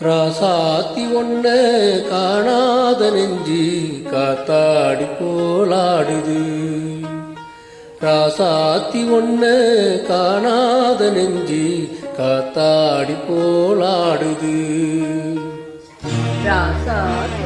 ராசாத்தி ஒன்ன காணாத நெஞ்சு காத்தாடி போலாடுது ராசாத்தி ஒன்ன காணாத நெஞ்சு காத்தாடி போலாடுது ராசாத்தி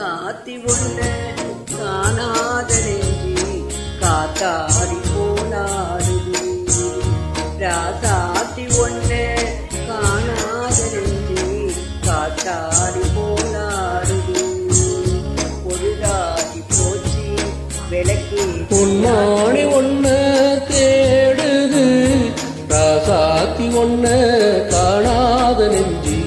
ராசாத்தி ஒண்ணு காணாத நெஞ்சு காத்தாடி போலாடுது ராசாத்தி ஒண்ணு காணாத நெஞ்சு காத்தாடி போலாடுது பொழுதாகி போச்சு விளக்கு பொன்மாணி ஒன்ன தேடுது. ராசாத்தி ஒன்ன காணாத நெஞ்சு.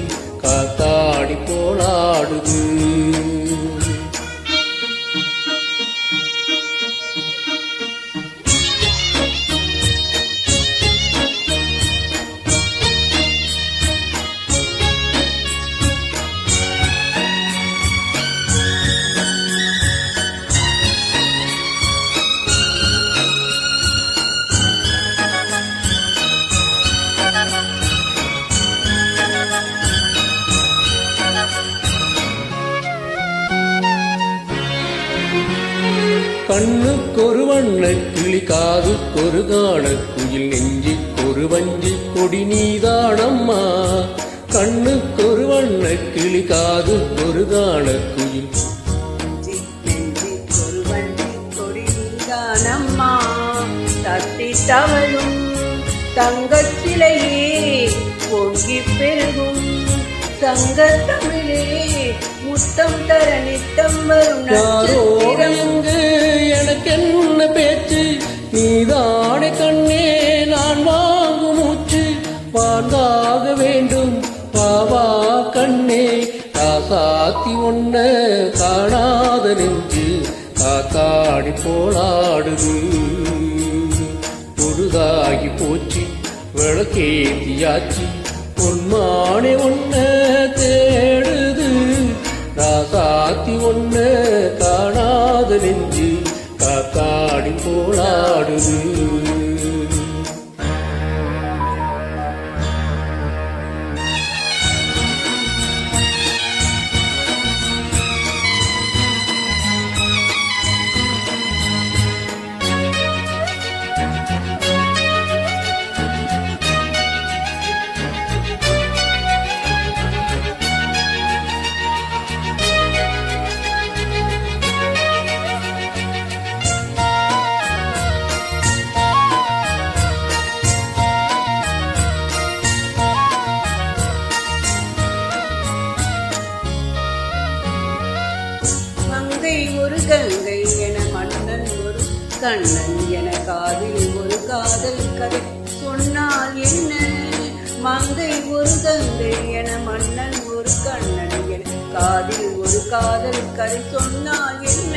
கண்ணுக்கொரு வண்ண கிளி காதுக்கொரு காண குயில் நெஞ்சுக்கொரு வஞ்சி கொடி நீதானம்மா. கண்ணுக்கொரு வண்ண கிளி காதுக்கொரு காண குயில் தவழும் தங்கச் சிலையே பொங்கி பெருகும். சங்க தமிழே முத்தம் தர நித்தம் வரும் யாரோ நீதானே கண்ணே நான் வாங்கும் மூச்சு வாழ்ந்தாக வேண்டும். பாவா கண்ணே காசாத்தி ஒன்ன காணாத நெஞ்சு காத்தாடி போலாடுது. பொழுதாகி போச்சு விளக்கேத்தியாச்சு பொன்மானே ஒன்ன தேடுது. ராசாத்தி ஒன்ன காணாத நெஞ்சு போலாடுது. கங்கை ஒரு கங்கை என மன்னன் ஒரு கண்ணன் என காதில் ஒரு காதல் கதை சொன்னால் என்ன? மங்கை ஒரு கங்கை என மன்னன் ஒரு கண்ணன் என காதில் ஒரு காதல் கதை சொன்னால் என்ன?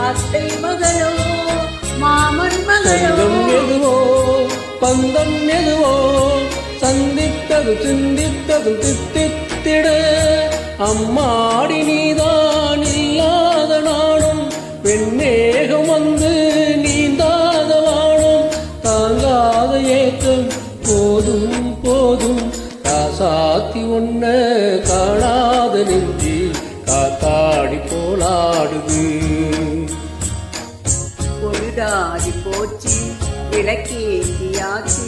அத்தை மகளோ மாமன் மகளோ? எதுவோ பந்தம் எதுவோ சந்தித்தது சிந்தித்தது தித்தித்திட அம்மாடி நீதான் வெண்ணேகம் வந்து நீந்தாத வாழும் தாங்காத ஏக்கம் போதும் போதும். காசாத்தி ஒன்ன காணாத நெஞ்சி காத்தாடி போலாடுது பொழுதாடி போச்சு விளக்கேத்தியாச்சு.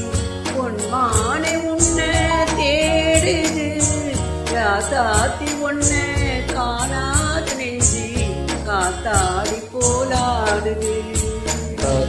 பொன்மானை உன்ன தேடுது ராசாத்தி ஒன்ன காணாத நெஞ்சு காத்தாடி போலாடுது